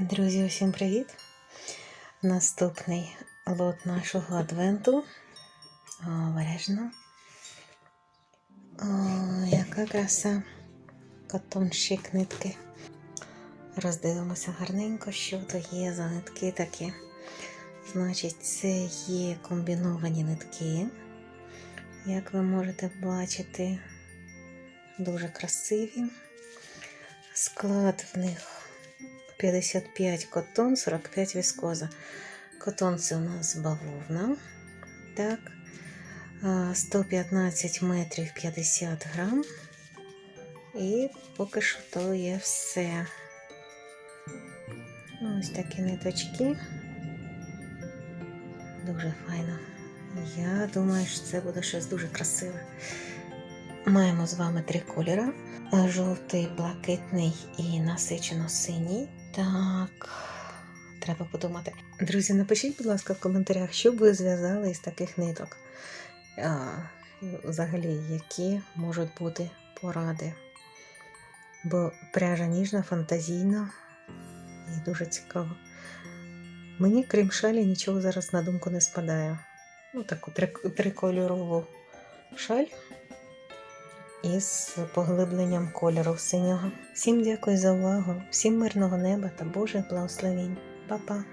Друзі, усім привіт! Наступний лот нашого адвенту. Обережно. О, яка краса. Котончик нитки. Роздивимося гарненько, що то є за нитки такі. Значить, це є комбіновані нитки. Як ви можете бачити, дуже красиві. Склад в них 55 котон, 45 віскоза. Котон це у нас бавовна. Так. 115 метрів 50 грам. І поки що то є все. Ось такі ниточки. Дуже файно. Я думаю, що це буде щось дуже красиве. Маємо з вами три кольори: жовтий, блакитний і насичено синій. Так, треба подумати. Друзі, напишіть, будь ласка, в коментарях, що ви зв'язали із таких ниток. А, взагалі, які можуть бути поради. Бо пряжа ніжна, фантазійна і дуже цікаво. Мені, крім шалі, нічого зараз на думку не спадає. Ну, таку три- трикольорову шаль із поглибленням кольору синього. Всім дякую за увагу, всім мирного неба та Божих благословінь. Па-па!